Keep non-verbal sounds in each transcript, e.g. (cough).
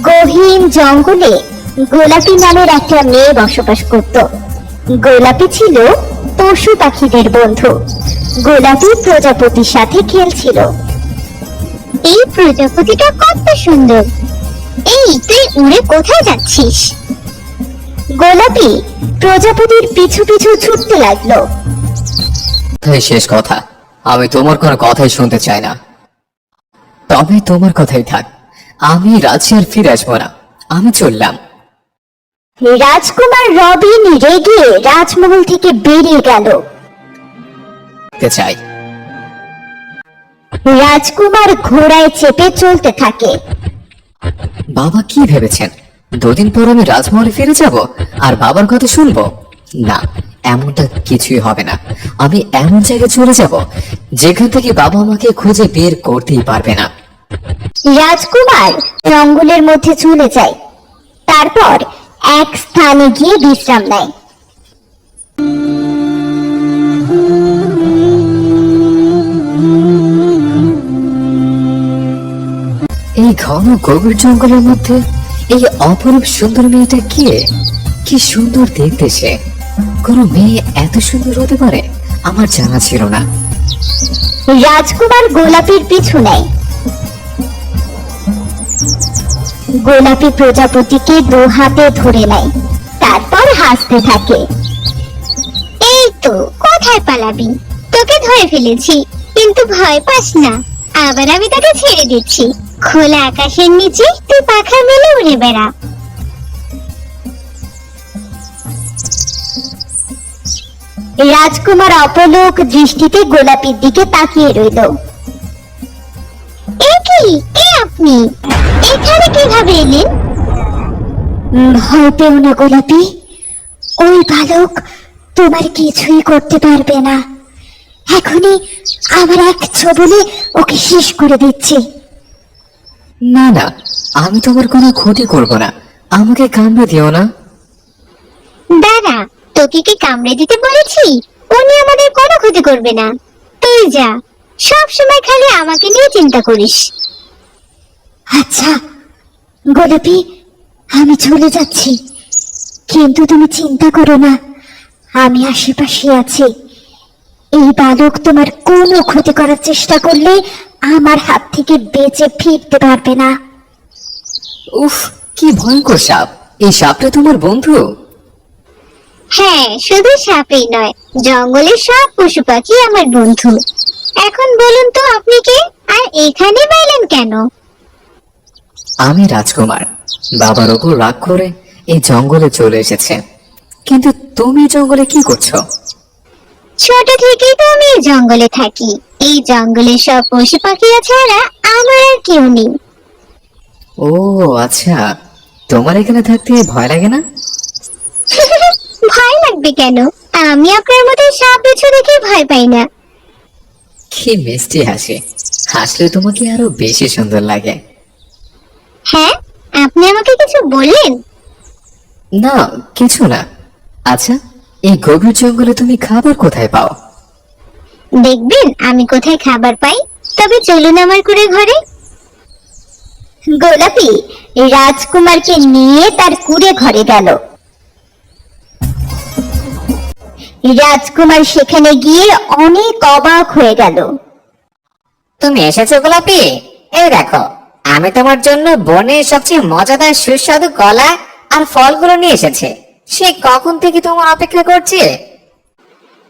গহীন জঙ্গলে গোলাপি নামের একটা মেয়ে বসবাস করত। গোলাপি ছিল পশু পাখিদের বন্ধু। গোলাপি প্রজাপতির সাথে খেলছিল। এই প্রজাপতিটা কত সুন্দর। এই, তুই উড়ে কোথায় যাচ্ছিস? গোলাপি প্রজাপতির পিছু পিছু ছুটতে লাগল। শেষ কথা। আমি তোমার কোনো কথাই শুনতে চাই না। তবে তোমার কথাই থাক। আমি রাজ্যে আর ফিরে আসব না আমি চললাম। রাজকুমার রবিন রেগে রাজমহল থেকে বেরিয়ে গেল। তে চাই। রাজকুমার ঘোড়ায় চেপে চলতে থাকে। বাবা কি ভেবেছেন? দুদিন পর আমি রাজমহলে ফিরে যাব আর বাবার কথা শুনব? না এমনটা কিছুই হবে না। আমি এমন জায়গায় চলে যাব যেখান থেকে বাবা আমাকে খুঁজে বের করতেই পারবে না। রাজকুমার জঙ্গলের মধ্যে চলে যায়। তারপর এক স্থানে গিয়ে বিশ্রাম নেয়। এই ঘন গভীর জঙ্গলের মধ্যে এই অপরূপ সুন্দর মেয়েটা কে? কি সুন্দর দেখতে সে। কোনো মেয়ে এত সুন্দর হতে পারে আমার জানা ছিল না। রাজকুমার গোলাপির পিছু নেয়। গোলাপি প্রজাপতিকে দু হাতে ধরে নেয়, তারপর হাসতে থাকে। এই তো, কোথায় পালাবি? তোকে ধরে ফেলেছি, কিন্তু ভয় পাস না। আবার আমি তাকে ছেড়ে দিচ্ছি। খোলা আকাশের নিচে তুই পাখা মেলে উড়ে বেড়া। রাজকুমার অপলোক দৃষ্টিতে গোলাপির দিকে তাকিয়ে রইল। আপনি এখানে কীভাবে এলেন? ভয় পেও না গোলাপি। ওই বালক তোমার কিছুই করতে পারবে না। এখনই আমার এক ছবলে ওকে শেষ করে দিচ্ছি। না না আমি তোমার কোনো ক্ষতি করব না। আমাকে কামড়ে দিও না। দাদা তোকে কি কামড়ে দিতে বলেছি? উনি আমাদের কোনো ক্ষতি করবে না। তুই যা সব সময় খালি আমাকে নিয়ে চিন্তা করিস। আচ্ছা। গোলাপি আমি চলে যাচ্ছি। কিন্তু তুমি চিন্তা করো না আমি আশেপাশে আছি। এই বালক তোমার কোনো ক্ষতি করার চেষ্টা করলে আমার হাত থেকে বেঁচে ফিরতে পারবে না। উফ কি ভয়ঙ্কর সাপ। এই সাপটা তোমার বন্ধু? হ্যাঁ শুধু সাপই নয় জঙ্গলের সব পশু পাখি আমার বন্ধু। এখন বলুন তো আপনি কে? আর এখানে বাইলেন কেন? আমি রাজকুমার। বাবার ওপর রাগ করে এই জঙ্গলে চলে এসেছে। কিন্তু তুমি জঙ্গলে কি করছ? ছোট থেকেই তো আমি জঙ্গলে থাকি। এই জঙ্গলের সব পশু পাখিরা ছাড়া আমার আর কেউ নেই। ও আচ্ছা। তোমার এখানে থাকতে ভয় লাগে না? (laughs) ভয় লাগবে কেন? আমি আপনার মতো সাপ বিচ্ছু দেখে ভয় পাই না। কি মিষ্টি হাসি। হাসলে তোমাকে আরও বেশি সুন্দর লাগে। হ্যাঁ আপনি আমাকে কিছু বললেন? না কিছু না। আচ্ছা এই গভীর জঙ্গলে তুমি খাবার কোথায় পাও? দেখবেন আমি কোথায় খাবার পাই? তবে চলুন আমার কুড়ে ঘরে। গোলাপি রাজকুমারকে নিয়ে তার কুড়ে ঘরে গেল। রাজকুমার সেখানে গিয়ে অনেক অবাক হয়ে গেল। তুমি এসেছ গোলাপি? এই দেখো। আমি তোমার জন্য বনের সবচেয়ে মজাদার সুস্বাদু কলা আর ফলগুলো নিয়ে এসেছে। সে কখন থেকে তোমার অপেক্ষা করছে?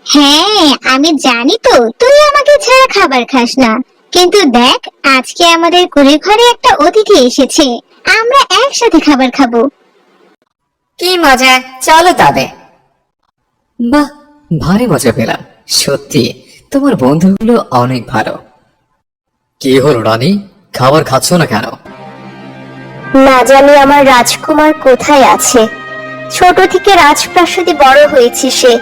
হ্যাঁ আমি জানি তো তুই আমাকে ছাড়া খাবার খাস না। কিন্তু দেখ আজকে আমাদের কুড়ে ঘরে একটা অতিথি এসেছে। আমরা একসাথে খাবার খাব। কি মজা চলো তবে। বাহ ভারী মজা পেলাম। সত্যি তোমার বন্ধুগুলো অনেক ভালো। কি হলো রানী? খাবার খাচ্ছ না কেন? না জানি আমার রাজকুমার কোথায় আছে। ছোট থেকে রাজপ্রাসাদে বড় হয়েছে সে।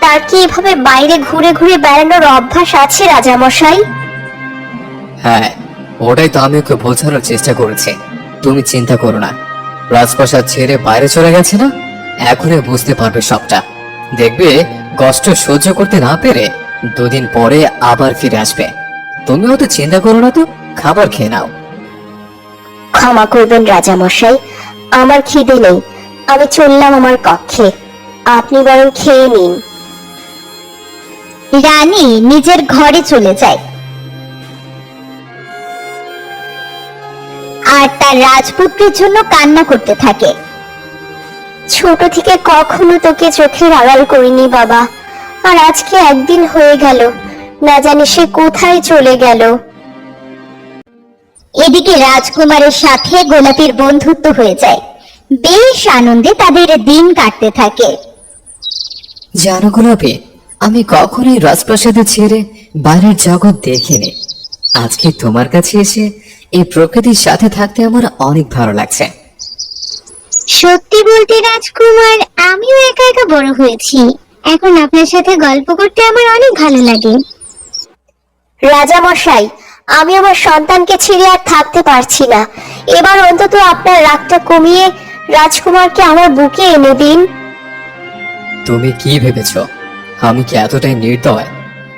তার কি এভাবে বাইরে ঘুরে ঘুরে বেড়ানোর অভ্যাস আছে রাজামশাই? হ্যাঁ ওটাই তো আমি ওকে বোঝানোর চেষ্টা করেছি। তুমি চিন্তা করো না। রাজপ্রাসাদ ছেড়ে বাইরে চলে গেছে না? এখনই বুঝতে পারবে সবটা। দেখবে কষ্ট সহ্য করতে না পেরে দুদিন পরে আবার ফিরে আসবে। তুমিও তো চিন্তা করো না তো। খাবার খেয়ে নাও। ক্ষমা করবেন রাজামশাই, আমার খিদে নেই, আমি চললাম আমার কক্ষে। আপনি বরং খেয়ে নিন। রানী নিজের ঘরে চলে যায়। আর তার রাজপুত্রের জন্য কান্না করতে থাকে। ছোট থেকে কখনো তোকে চোখের আড়াল করিনি বাবা। আর আজকে একদিন হয়ে গেল, না জানি সে কোথায় চলে গেল। এদিকে রাজকুমারের সাথে গোলাপের বন্ধুত্ব হয়ে যায়। বেশ আনন্দে তাদের দিন কাটতে থাকে। জানো গোলাপি আমি কখনোই রাজপ্রাসাদে ছেড়ে বাইরের জগৎ দেখিনি। আজকে তোমার কাছে এসে এই প্রকৃতির সাথে থাকতে আমার অনেক ভালো লাগছে। সত্যি বলতে রাজকুমার আমিও একা একা বড় হয়েছি। এখন আপনার সাথে গল্প করতে আমার অনেক ভালো লাগে। রাজামশাই আমি আমার সন্তানকে ছেড়ে আর থাকতে পারছি না। এবার অন্তত আপনার রাগটা কমিয়ে রাজকুমারকে আমার বুকে এনে দিন। তুমি কি ভেবেছ? আমি কি এতটাই নির্দয়?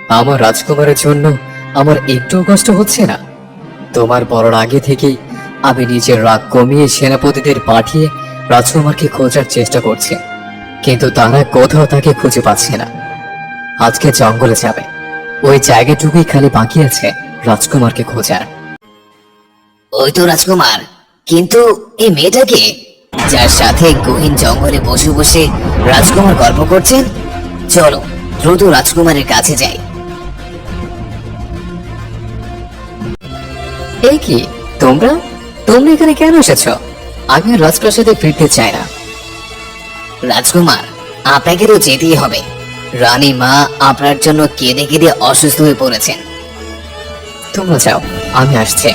আমার রাজকুমারের জন্য আমার একটু কষ্ট হচ্ছে না? তোমার বড় আগে থেকেই আমি নিজের রাগ কমিয়ে সেনাপতিদের পাঠিয়ে রাজকুমারকে খোঁজার চেষ্টা করছি। কিন্তু তারা কোথাও তাকে খুঁজে পাচ্ছে না। আজকে জঙ্গলে যাবে। ওই জায়গাটুকুই খালি বাকি আছে রাজকুমারকে খোঁজার। ওই তো রাজকুমার কিন্তু এই মেয়েটাকে? যার সাথে গহীন জঙ্গলে বসে বসে রাজকুমার গল্প করছেন? চলো দ্রুত রাজকুমারের কাছে যাই। এই কি তোমরা? তোমরা এখানে কেন এসেছ? আমি রাজপ্রাসাদে ফিরতে চাই না। রাজকুমার আপনাকে তো যেতেই হবে। রানী মা আপনার জন্য কেঁদে কেঁদে অসুস্থ হয়ে পড়েছেন। তোমরা যাও আমি আসছি।